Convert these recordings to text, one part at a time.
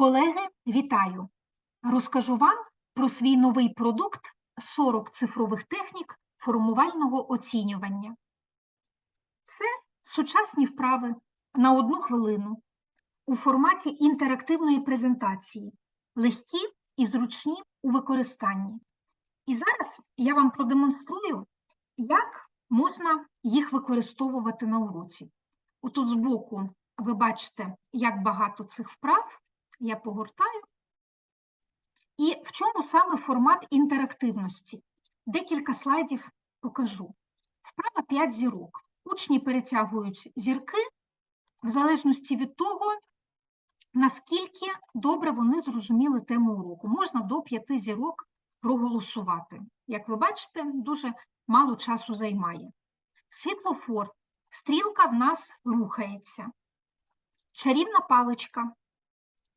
Колеги, вітаю! Розкажу вам про свій новий продукт 40 цифрових технік формувального оцінювання. Це сучасні вправи на одну хвилину у форматі інтерактивної презентації, легкі і зручні у використанні. І зараз я вам продемонструю, як можна їх використовувати на уроці. Отут збоку ви бачите, як багато цих вправ. Я погортаю. І в чому саме формат інтерактивності? Декілька слайдів покажу. Вправа 5 зірок. Учні перетягують зірки в залежності від того, наскільки добре вони зрозуміли тему уроку. Можна до 5 зірок проголосувати. Як ви бачите, дуже мало часу займає. Світлофор. Стрілка в нас рухається. Чарівна паличка.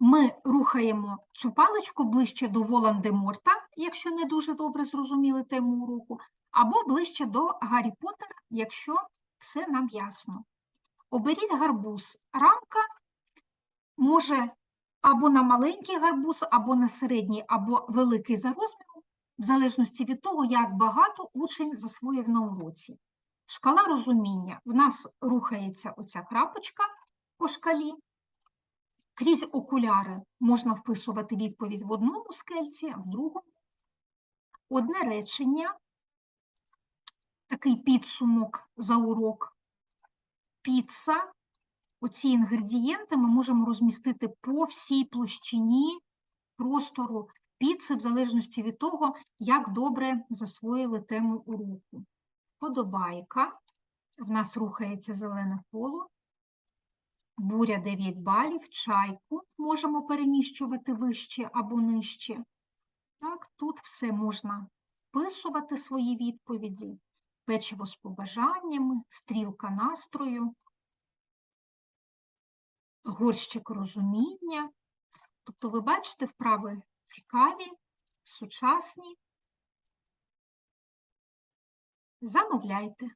Ми рухаємо цю паличку ближче до Волан-де-Морта, якщо не дуже добре зрозуміли тему уроку, або ближче до Гаррі Поттера, якщо все нам ясно. Оберіть гарбуз. Рамка може або на маленький гарбуз, або на середній, або великий за розміром, в залежності від того, як багато учень засвоїв на уроці. Шкала розуміння. В нас рухається оця крапочка по шкалі. Крізь окуляри можна вписувати відповідь в одному скельці, а в другому. Одне речення, такий підсумок за урок. Піца. Оці інгредієнти ми можемо розмістити по всій площині простору піци, в залежності від того, як добре засвоїли тему уроку. Подобайка. В нас рухається зелене коло. Буря 9 балів, чайку можемо переміщувати вище або нижче. Так, тут все можна вписувати свої відповіді, печиво з побажаннями, стрілка настрою, горщик розуміння. Тобто, ви бачите, вправи цікаві, сучасні. Замовляйте.